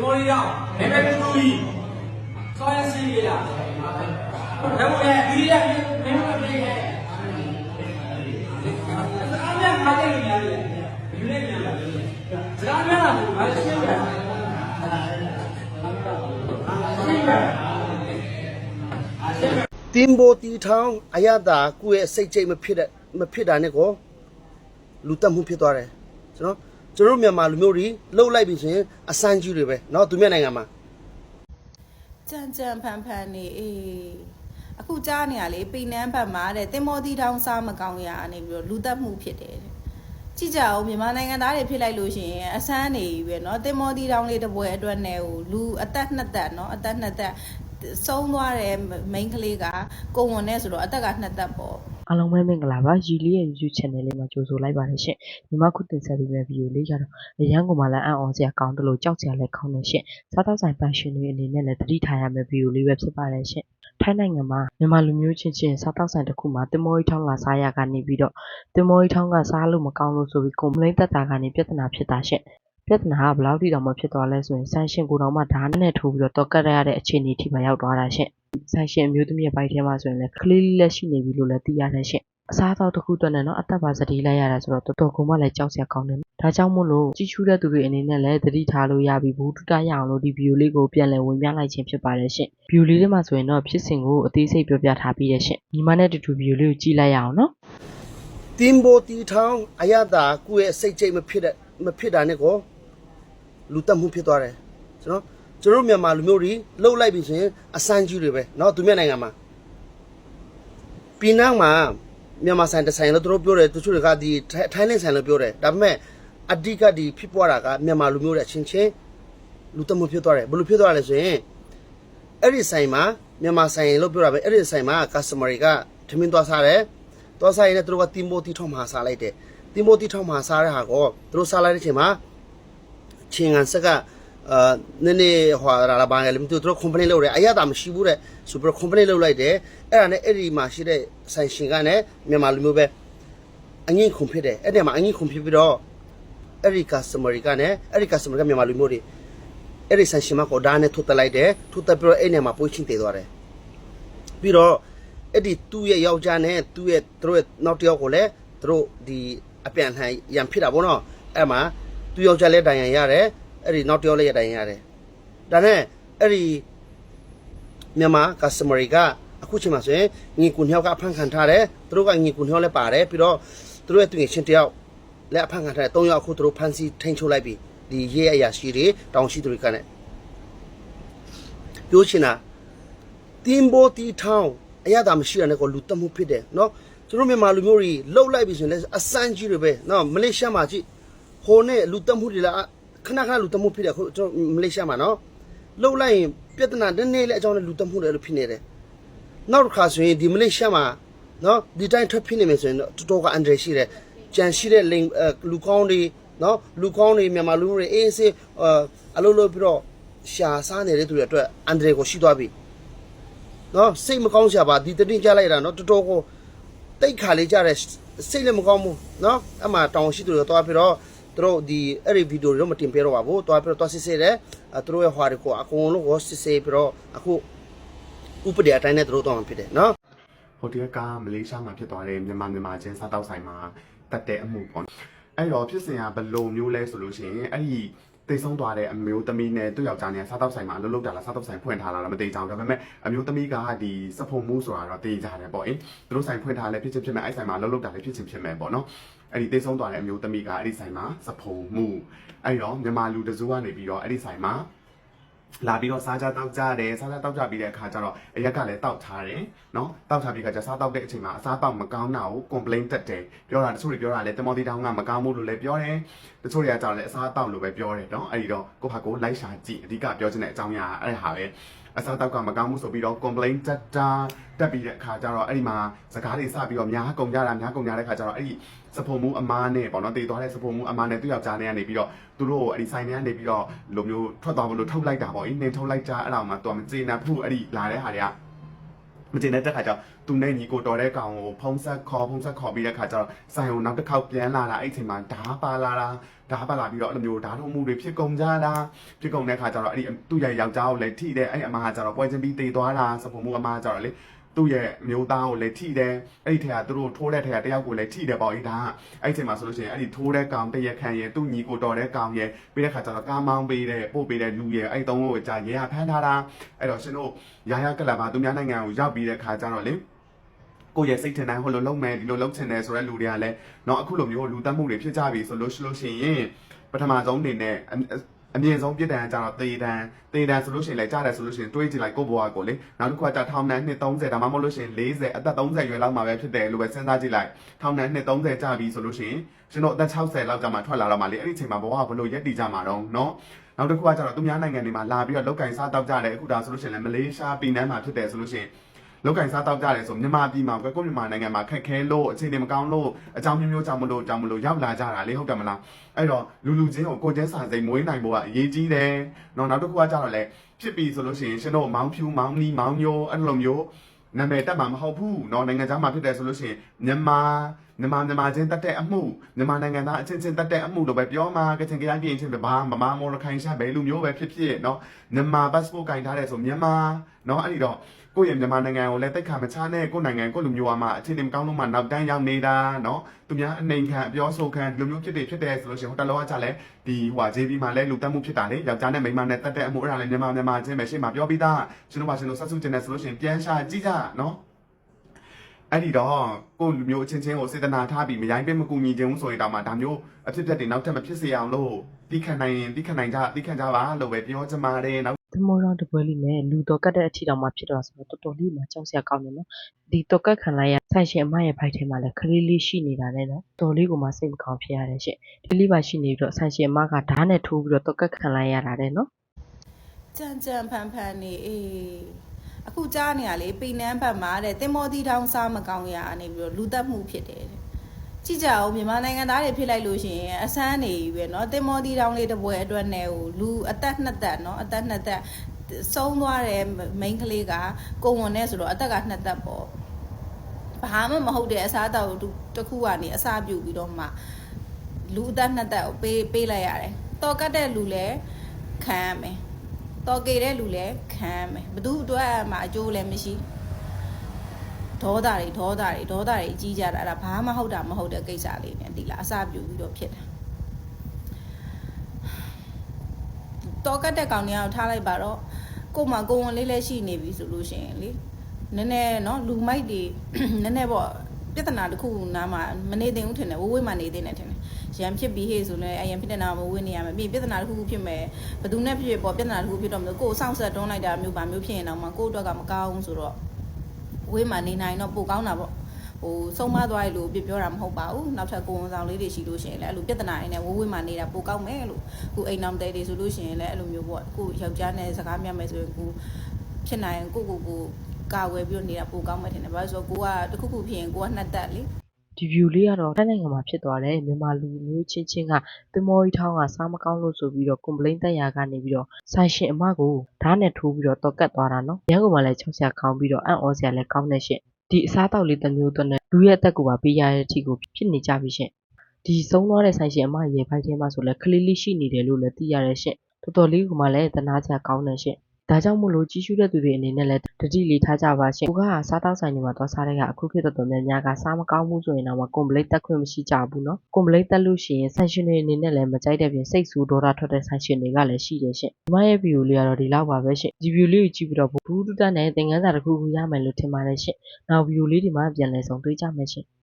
မော်ရီရောက်နေမဲ့တူကြီးဆောရစီရဒါမို့ရဲ့ဒီရမင်းတို့ပြေးရဲ့အားများခါတယ်လို့ရတယ်ယူနေပြန်တယ်စကားများလားငါရှင်းပြရှင်းပြတင်ဘိုတီထောင်းအရသာကိုယ့်ရဲ့စိတ်ကြိတ်မဖြစ်တဲ့မဖြစ်တာနဲ့ကိုလူတက်မှုဖြစ်သွားတယ်ကျွန်တော် ကျွန်တော်တို့မြန်မာလူမျိုးတွေလှုပ်လိုက်ပြီဆိုရင်အစမ်းကြီးတွေပဲเนาะသူမြန်မာနိုင်ငံမှာ ကြံကြံဖန်ဖန်နေအေးအခုကြားနေရလေပိနန်းဘက်မှာတဲ့တင်မောတီတောင်စားမကောင်းရအနေပြီးတော့လူသက်မှုဖြစ်တယ်တဲ့ကြည့်ကြအောင်မြန်မာနိုင်ငံသားတွေဖြစ်လိုက်လို့ရှိရင်အဆန်းနေပြီပဲเนาะတင်မောတီတောင်လေးတစ်ပွဲအတွက်နဲ့ဟိုလူအသက်နှစ်သက်เนาะအသက်နှစ်သက်ဆုံးသွားတဲ့မိန်းကလေးကကိုဝန်နဲ့ဆိုတော့အသက်ကနှစ်သက်ပေါ့ အားလုံးပဲမင်္ဂလာပါယူလီရဲ့ YouTube channel လေးမှာကြိုဆိုလိုက်ပါတယ်ရှင်ညီမခုတင်ဆက်ပေးမယ့်ဗီဒီယိုလေးကတော့အရန်ကိုမှလည်းအံ့ဩစရာကောင်းတယ်လို့ကြောက်စရာလည်းကောင်းတယ်ရှင်စားတောက်ဆိုင်ပန်ရှင်တွေအနေနဲ့လည်းသတိထားရမယ့်ဗီဒီယိုလေးပဲဖြစ်ပါတယ်ရှင်ထိုင်းနိုင်ငံမှာမြန်မာလူမျိုးချင်းချင်းစားတောက်ဆိုင်တစ်ခုမှာတင်မောကြီးထောင်းလာစားရကနေပြီးတော့တင်မောကြီးထောင်းကစားလို့မကောင်းလို့ဆိုပြီးကွန်ပလိန်းတက်တာကနေပြဿနာဖြစ်တာရှင် ပြဿနာကဘယ်လောက်ထိတောင်မှဖြစ်သွားလဲဆိုရင်ဆန်ရှင်ကိုတော်မှဓာတ်နဲ့ထိုးပြီးတော့တော့ကတ်ရတဲ့အခြေအနေထိမှရောက်သွားတာရှင်ဆန်ရှင်အမျိုးသမီးရဲ့ဘိုက်ထဲမှာဆိုရင်လည်းကလေးလေးလက်ရှိနေပြီလို့လည်းသိရတယ်ရှင်အစားအသောက်တစ်ခုအတွက်နဲ့တော့အသက်ပါစတိလိုက်ရတာဆိုတော့တော်တော်ကိုမှလည်းကြောက်စရာကောင်းတယ်။ဒါကြောင့်မို့လို့ကြီးချူးတဲ့သူတွေအနေနဲ့လည်းသတိထားလို့ရပြီဘူးတူတရအောင်လို့ဒီဗီဒီယိုလေးကိုပြန်လည်ဝင်ပြလိုက်ခြင်းဖြစ်ပါတယ်ရှင်။ဗီဒီယိုလေးထဲမှာဆိုရင်တော့ဖြစ်စဉ်ကိုအသေးစိတ်ပြောပြထားပြီးတဲ့ရှင်။ညီမနဲ့တူတူဗီဒီယိုလေးကိုကြည့်လိုက်ရအောင်နော်တင်ဘိုတီထောင်းအရသာကိုယ့်ရဲ့စိတ်ကြိတ်မဖြစ်တဲ့မဖြစ်တာနဲ့ကို လူတက်မှုဖြစ်သွားတယ်ကျွန်တော်ကျွန်တော်တို့မြန်မာလူမျိုးတွေလှုပ်လိုက်ပြီဆိုရင်အစမ်းကြီးတွေပဲเนาะသူမြန်မာနိုင်ငံမှာပြည်နန်းမှာမြန်မာဆိုင်တစ်ဆိုင်လို့သူတို့ပြောတယ်သူတို့ကဒီထိုင်းလင်းဆိုင်လို့ပြောတယ်ဒါပေမဲ့အဓိကဒီဖြစ်ပွားတာကမြန်မာလူမျိုးတွေအချင်းချင်းလူတက်မှုဖြစ်သွားတယ်ဘယ်လိုဖြစ်သွားလဲဆိုရင်အဲ့ဒီဆိုင်မှာမြန်မာဆိုင်လို့ပြောတာပဲအဲ့ဒီဆိုင်မှာ customer တွေကထမင်းသွားစားတယ် သွားစားရင်လည်းသူတို့ကတင်မိုတီထောက်မှာစားလိုက်တယ်တင်မိုတီထောက်မှာစားတဲ့ဟာကိုသူတို့စားလိုက်တဲ့အချိန်မှာ ချင်းကန်ဆက်ကအာနည်းနည်းဟွာလာလာဘာလဲမသိဘူးသူတို့ complain လုပ်တယ်အရသာမရှိဘူးတဲ့ဆိုပြီးတော့ complain လုပ်လိုက်တယ်အဲ့ဒါနဲ့အဲ့ဒီမှာရှိတဲ့ဆိုင်ရှင်ကလည်းမြန်မာလူမျိုးပဲအငင်းခုန်ဖြစ်တယ်အဲ့ဒီမှာအငင်းခုန်ဖြစ်ပြီးတော့အဲ့ဒီ customer တွေကလည်းအဲ့ဒီ customer ကမြန်မာလူမျိုးတွေအဲ့ဒီဆိုင်ရှင်မကိုဒါနဲ့ထုတ်တက်လိုက်တယ်ထုတ်တက်ပြီးတော့အဲ့နေမှာပွေးချင်းတည်သွားတယ်ပြီးတော့အဲ့ဒီသူ့ရဲ့ယောက်ျားနဲ့သူ့ရဲ့သူတို့ရဲ့နောက်တစ်ယောက်ကိုလည်းသူတို့ဒီအပြန်လှန်ရန်ဖြစ်တာပေါ့နော်အဲ့မှာ သူ့ယောက်ျားလည်းဒဏ်ရာရတယ်အဲ့ဒီနောက်တစ်ယောက်လည်းဒဏ်ရာရတယ်ဒါနဲ့အဲ့ဒီမြန်မာ customer ကအခုချိန်မှာဆိုရင်ညီကွန်ယောက်ကအဖန်ခံထားတယ်သူတို့ကညီကွန်ယောက်လည်းပါတယ်ပြီးတော့သူတို့ရဲ့သူငယ်ချင်းတစ်ယောက်လည်းအဖန်ခံထားတယ်၃ယောက်အခုသူတို့ဖန်စီထိန်ချုပ်လိုက်ပြီဒီရဲအရာရှိတွေတောင်ရှိသူတွေကလည်းပြောချင်တာ တင်ဘိုတီထောင်းအရသာမရှိရတဲ့ကိုလူတက်မှုဖြစ်တယ်เนาะကျွန်တော်မြန်မာလူမျိုးတွေလှုပ်လိုက်ပြီဆိုရင်လည်းအစမ်းကြီးတွေပဲเนาะမလေးရှားမှာကြည့် ဟိုနဲ့လူတက်မှုတွေလားခဏခဏလူတက်မှုဖြစ်တယ်ခုကျွန်တော်မလေးရှားမှာနော်လှုပ်လိုက်ရင်ပြဿနာနည်းနည်းလေးအကြောင်းနဲ့လူတက်မှုတွေလို့ဖြစ်နေတယ်နောက်တစ်ခါဆိုရင်ဒီမလေးရှားမှာနော်ဒီတိုင်းထွက်ဖြစ်နေမယ်ဆိုရင်တော့တော်တော်ကအန်ဒရယ်ရှိတယ်ကြံရှိတဲ့လိန်လူကောင်းတွေနော်လူကောင်းတွေမြန်မာလူတွေအေးအေးအလုပ်လုပ်ပြီးတော့ရှာစားနေတဲ့သူတွေအတွက်အန်ဒရယ်ကိုရှိသွားပြီနော်စိတ်မကောင်းစရာပါဒီတင်ကြလိုက်တာနော်တော်တော်ကိုတိတ်ခါလေးကြတဲ့စိတ်လည်းမကောင်းဘူးနော်အမှတောင်ရှိသူတွေတော့သွားပြီးတော့ သူတို့ဒီအဲ့ဒီဗီဒီယိုတွေတော့မတင်ပြတော့ပါဘူးတွားပြီးတော့တွားစစ်စစ်တယ်အဲသူတို့ရဲ့ဟွာတွေကိုအကုန်လုံးကိုစစ်စစ်ပြီးတော့အခုဥပဒေအတိုင်းနဲ့သူတို့တော့မှဖြစ်တယ်နော်ဟိုတရကမလေးရှားမှာဖြစ်သွားတဲ့မြန်မာမြန်မာချင်းစားတောက်ဆိုင်မှာတက်တဲ့အမှုပေါ့အဲ့တော့ဖြစ်စဉ်ကဘယ်လိုမျိုးလဲဆိုလို့ရှိရင်အဲ့ဒီတိတ်ဆုံးသွားတဲ့အမျိုးသမီးနဲ့သူ့ယောက်ျားနဲ့စားတောက်ဆိုင်မှာအလုပ်လုပ်တာလားစားတောက်ဆိုင်ဖွင့်ထားတာလားမသိကြအောင်ဒါပေမဲ့အမျိုးသမီးကဒီစဖုံမှုဆိုတာတော့သိကြတယ်ပေါ့အင်းသူတို့ဆိုင်ဖွင့်ထားလဲဖြစ်ချင်းဖြစ်မဲ့အဲ့ဆိုင်မှာအလုပ်လုပ်တာလဲဖြစ်ချင်းဖြစ်မဲ့ပေါ့နော် အဲ့ဒီတိတ်ဆုံးသွားတဲ့အမျိုးသမီးကအဲ့ဒီဆိုင်မှာစပုံမှုအဲ့တော့မြန်မာလူတစုကနေပြီးတော့အဲ့ဒီဆိုင်မှာလာပြီးတော့စားကြတောက်ကြတယ်စားကြတောက်ကြပြီးတဲ့အခါကျတော့အရက်ကလည်းတောက်ထားတယ်နော်တောက်ထားပြီးခါကျစားတောက်တဲ့အချိန်မှာအစားပေါက်မကောင်းတာကို complaint တက်တယ်ပြောတာတချို့တွေပြောတာလည်းတမော်တီတောင်းကမကောင်းဘူးလို့လည်းပြောတယ်တချို့တွေကကြောင့်လည်းအစားတောက်လို့ပဲပြောတယ်နော်အဲ့ဒီတော့ကိုဟာကိုလိုက်ရှာကြည့်အဓိကပြောချင်တဲ့အကြောင်းအရာအဲ့ဒါဟာပဲ အစားတောက်ကမကောင်းဘူးဆိုပြီးတော့ complaint တက်တာတက်ပြီးတဲ့အခါကျတော့အဲ့ဒီမှာစကားတွေစပြီးတော့များကုန်ကြတာများကုန်ကြတဲ့အခါကျတော့အဲ့ဒီစဖုံမှုအမားနဲ့ပေါ့နော်တည်သွားတဲ့စဖုံမှုအမားနဲ့သူ့ယောက်ျားနဲ့ကနေပြီးတော့သူတို့အဲ့ဒီဆိုင်ထဲကနေပြီးတော့လိုမျိုးထွက်သွားမလို့ထုတ်လိုက်တာပေါ့အင်းနေထုတ်လိုက်ကြအဲ့ဒါမှသူကမကျေနပ်ဘူးအဲ့ဒီလာတဲ့ဟာတွေက မကျင်တဲ့ခါကျတော့သူနဲ့ညီကိုတော်တဲ့ကောင်ကိုဖုံးဆက်ခေါ်ဖုံးဆက်ခေါ်ပြီးတဲ့ခါကျတော့ဆိုင်ကိုနောက်တစ်ခေါက်ပြန်လာတာအဲ့ဒီအချိန်မှာဓာပါလာတာဓာပါလာပြီးတော့အဲ့လိုမျိုးဓာထုံမှုတွေဖြစ်ကုန်ကြတာဖြစ်ကုန်တဲ့ခါကျတော့အဲ့ဒီသူ့ရဲ့ယောက်ျားကိုလည်းထိတယ်အဲ့ဒီအမကကျတော့ပွဲချင်းပြီးတေသွားတာစပုံမှုအမကကျတော့လေ သူ့ရဲ့မျိုးသားကိုလည်းထိတယ်အဲ့ဒီထက်ကသူတို့ထိုးတဲ့ထက်ကတယောက်ကိုလည်းထိတယ်ပေါ့အေးဒါကအဲ့ဒီအချိန်မှာဆိုလို့ရှိရင်အဲ့ဒီထိုးတဲ့ကောင်တရက်ခံရဲ့သူ့ညီကိုတော်တဲ့ကောင်ရဲ့ပြီးတဲ့ခါကျတော့ကားမောင်းပေးတဲ့ပို့ပေးတဲ့လူရဲ့အဲ့ဒီသုံးကိုကြာရဲရဖမ်းထားတာအဲ့တော့ရှင်တို့ရာရကလပ်ပါသူများနိုင်ငံကိုရောက်ပြီးတဲ့ခါကျတော့လေ ကိုယ့်ရဲ့စိတ်ထင်တိုင်းဟိုလိုလုံးမယ်ဒီလိုလုံးချင်တယ်ဆိုတဲ့လူတွေကလည်းเนาะအခုလိုမျိုးလူတက်မှုတွေဖြစ်ကြပြီဆိုလို့ရှိလို့ရှိရင်ပထမဆုံးအနေနဲ့ အအမြင့်ဆုံးပြစ်ဒဏ်ကကြတော့တေတန်တေတန်ဆိုလို့ရှိရင်လည်းကြားတယ်ဆိုလို့ရှိရင်တွေးကြည့်လိုက်ကိုယ့်ဘဝကိုလေနောက်တစ်ခုကကြထောင်နှံနှစ်30ဒါမှမဟုတ်လို့ရှိရင်40အသက်30ရွယ်လောက်မှာပဲဖြစ်တယ်လို့ပဲစဉ်းစားကြည့်လိုက်ထောင်နှံနှစ်30ကြာပြီဆိုလို့ရှိရင်ကျွန်တော်အသက်60လောက်ကြာမှထွက်လာတော့မှလေအဲ့ဒီအချိန်မှာဘဝကဘလို့ရက်တည်ကြမှာတော့เนาะနောက်တစ်ခုကကြတော့သူများနိုင်ငံတွေမှာလာပြီးတော့လောက်ကင်စားတောက်ကြတယ်အခုဒါဆိုလို့ရှိရင်လည်းမလေးရှားပြည်နယ်မှာဖြစ်တယ်ဆိုလို့ရှိရင် လောက်ကင်စားတောက်ကြတယ်ဆိုမြန်မာပြည်မှာကွယ်ကိုမြန်မာနိုင်ငံမှာခက်ခဲလို့အခြေအနေမကောင်းလို့အကြောင်းမျိုးမျိုးကြောင့်မလို့ကြောင့်မလို့ရောက်လာကြတာလေဟုတ်တယ်မလားအဲ့တော့လူလူချင်းကိုကိုကျဲစာစိမ်မွေးနိုင်ဖို့ကအရေးကြီးတယ်နော်နောက်တစ်ခုကကြတော့လေဖြစ်ပြီဆိုလို့ရှိရင်ရှင်တို့မောင်းဖြူမောင်းနီးမောင်းမျိုးအဲ့လိုမျိုးနာမည်တက်မှာမဟုတ်ဘူးเนาะနိုင်ငံခြားမှာဖြစ်တယ်ဆိုလို့ရှိရင်မြန်မာ မြန်မာမြန်မာချင်းတက်တဲ့အမှုမြန်မာနိုင်ငံသားအချင်းချင်းတက်တဲ့အမှုလို့ပဲပြောမှာကချင်ကြိုင်းပြင်းချင်းပဲဘာမမမော်ရခိုင်ရှာပဲလူမျိုးပဲဖြစ်ဖြစ်เนาะမြန်မာ passport ကင်ထားတယ်ဆိုမြန်မာเนาะအဲ့ဒီတော့ ကိုယ့်ရဲ့မြန်မာနိုင်ငံကိုလည်းတိတ်ခါမချနဲ့ကိုယ့်နိုင်ငံကိုယ့်လူမျိုးအမှအခြေအနေမကောင်းလို့မှနောက်တန်းရောက်နေတာเนาะသူများအနေခံအပြောဆိုခံဒီလိုမျိုးဖြစ်တယ်ဖြစ်တယ်ဆိုလို့ရှိရင်ဟိုတလောကကြလဲဒီဟိုဟာ JB မှာလဲလူတက်မှုဖြစ်တာလေယောက်ျားနဲ့မိန်းမနဲ့တက်တဲ့အမှုအဲ့ဒါလည်းမြန်မာမြန်မာချင်းပဲရှေ့မှာပြောပြီးသားကျွန်တော်ပါကျွန်တော်ဆက်စုကျင်တယ်ဆိုလို့ရှိရင်ပြန်ရှာကြည့်ကြเนาะ အဲ့ဒီတော့ကိုယ့်လူမျိုးအချင်းချင်းကိုစေတနာထားပြီးမရိုင်းပေးမကူညီခြင်းဘူးဆိုရင်တော့မှဒါမျိုးအဖြစ်အပျက်တွေနောက်ထပ်မဖြစ်စေအောင်လို့တိခတ်နိုင်ရင်တိခတ်နိုင်ကြတိခတ်ကြပါလို့ပဲပြောချင်ပါတယ်နောက်သမောတော်တပွဲလေးနဲ့လူတော်ကတ်တဲ့အထီတောင်မှဖြစ်တော့ဆိုတော့တော်တော်လေးမှကြောက်စရာကောင်းတယ်နော်ဒီတော်ကတ်ခံလိုက်ရဆိုင်ရှင်အမရဲ့ဘိုက်ထဲမှာလည်းခလေးလေးရှိနေတာနဲ့နော်တော်လေးကမှစိတ်မကောင်းဖြစ်ရတယ်ရှင့်ဒီလေးပါရှိနေပြီးတော့ဆိုင်ရှင်အမကဓာတ်နဲ့ထိုးပြီးတော့တော်ကတ်ခံလိုက်ရတာတဲ့နော်ကြံကြံဖန်ဖန်နေအေး အခုကြားနေရလေပိနန်းဘက်မှာတဲ့တင်မောတီထောင်စားမကောင်းရအနေပြီးတော့လူတက်မှုဖြစ်တယ်တဲ့ကြည့်ကြအောင်မြန်မာနိုင်ငံသားတွေဖြစ်လိုက်လို့ရှိရင်အဆန်းနေပြီပဲเนาะတင်မောတီထောင်လေးတစ်ပွဲအတွက်နဲ့ဟိုလူအသက်နှစ်သက်เนาะအသက်နှစ်သက်ဆုံးသွားတဲ့မိန်းကလေးကကိုဝန်နဲ့ဆိုတော့အသက်ကနှစ်သက်ပေါ့ဘာမှမဟုတ်တဲ့အစားအသောက်တစ်ခုကနေအစာပြုတ်ပြီးတော့မှလူအသက်နှစ်သက်ကိုပေးပေးလိုက်ရတယ်တော်ကတ်တဲ့လူလည်းခံရမယ် တော်ကေတဲ့လူလည်းခံရမယ်ဘသူအတွက်မှအကျိုးလည်းမရှိဒေါသတွေဒေါသတွေဒေါသတွေကြီးကြတာအဲ့ဒါဘာမှဟုတ်တာမဟုတ်တဲ့ကိစ္စလေးနဲ့ဒီလားအစပြုပြီးတော့ဖြစ်တယ်တော်ကတ်တဲ့ကောင်တွေကတော့ထားလိုက်ပါတော့ကို့မှာကိုဝင်လေးလည်းရှိနေပြီဆိုလို့ရှိရင်လေနည်းနည်းเนาะလူမိုက်တွေ နည်းနည်းပေါ့ပြဿနာတစ်ခုနားမှာမနေသင့်ဘူးထင်တယ်ဝိုးဝိုးမှနေသင့်တယ်ထင်တယ် ် ရံဖြစ်ပြီးဟေ့ဆိုလည်းအရန်ဖြစ်တဲ့နာမှာဝိုးနေရမယ်ပြီးရင်ပြဿနာတစ်ခုခုဖြစ်မယ်ဘယ်သူနဲ့ဖြစ်ဖြစ်ပေါ့ပြဿနာတစ်ခုဖြစ်တော့မလို့ကိုယ်စောင့်ဆက်တွန်းလိုက်တာမျိုးပါမျိုးဖြစ်ရင်တော့မှကိုယ့်အတွက်ကမကောင်းဘူးဆိုတော့ဝေးမှနေနိုင်တော့ပိုကောင်းတာပေါ့ဟိုဆုံးမသွားရလို့ပြပြောတာမဟုတ်ပါဘူးနောက်ထပ်ကိုယ်ဝန်ဆောင်လေးတွေရှိလို့ရှိရင်လည်းအဲ့လိုပြဿနာတွေနဲ့ဝိုးဝေးမှနေတာပိုကောင်းမယ်လို့ကိုအိမ်တော်တဲတွေဆိုလို့ရှိရင်လည်းအဲ့လိုမျိုးပေါ့ကိုယောက်ျားနဲ့စကားများမယ်ဆိုရင်ကိုဖြစ်နိုင်ရင်ကိုကိုကိုကာဝယ်ပြီးတော့နေတာပိုကောင်းမယ်ထင်တယ်ဘာလို့ဆိုတော့ကိုကတခုခုဖြစ်ရင်ကိုကနှစ်သက်လေ ဒီ view လေးကတော့တိုင်းနိုင်ငံမှာဖြစ်သွားတယ်မြန်မာလူမျိုးချင်းချင်းကသမောကြီးထောင်းကစားမကောင်းလို့ဆိုပြီးတော့ complaint တက်ရာကနေပြီးတော့ဆိုင်ရှင်အမကိုဓာတ်နဲ့ထိုးပြီးတော့တော်ကတ်သွားတာနော်ရန်ကုန်မှာလည်းချောက်ဆရာကောင်းပြီးတော့အံ့ဩစရာလည်းကောင်းတဲ့ရှင့်ဒီအစားအသောက်လေးတစ်မျိုးတော့နဲ့လူရဲ့အသက်ကိုပါပေးရတဲ့အထိကိုဖြစ်နေကြပြီရှင့်ဒီဆုံးသွားတဲ့ဆိုင်ရှင်အမရဲ့ဘိုက်ထဲမှာဆိုလည်းခလေးလေးရှိနေတယ်လို့လည်းသိရတဲ့ရှင့်တော်တော်လေးကမှလည်းတနာစရာကောင်းတဲ့ရှင့် ဒါကြောင့်မို့လို့ကြီးစုတဲ့သူတွေအနေနဲ့လည်းတတိလေးထားကြပါရှင်။ကိုကစားတောက်ဆိုင်တွေမှာသွားစားတဲ့ကအခုခေတ်တော်တော်များများကစားမကောင်းဘူးဆိုရင်တော့ကွန်ပလိတ်တက်ခွင့်မရှိကြဘူးနော်။ကွန်ပလိတ်တက်လို့ရှိရင်ဆိုင်ရှင်တွေအနေနဲ့လည်းမကြိုက်တဲ့ပြင်စိတ်ဆူဒေါသထွက်တဲ့ဆိုင်ရှင်တွေကလည်းရှိတယ်ရှင်။ဒီမရဲ့ဗီဒီယိုလေးကတော့ဒီလောက်ပါပဲရှင်။ဒီဗီဒီယိုလေးကိုကြည့်ပြီးတော့ဘူးတူတတ်နဲ့သင်ခန်းစာတစ်ခုခုရမယ်လို့ထင်ပါတယ်ရှင်။နောက်ဗီဒီယိုလေးဒီမှာပြန်လည်ဆောင်တွေ့ကြမယ်ရှင်။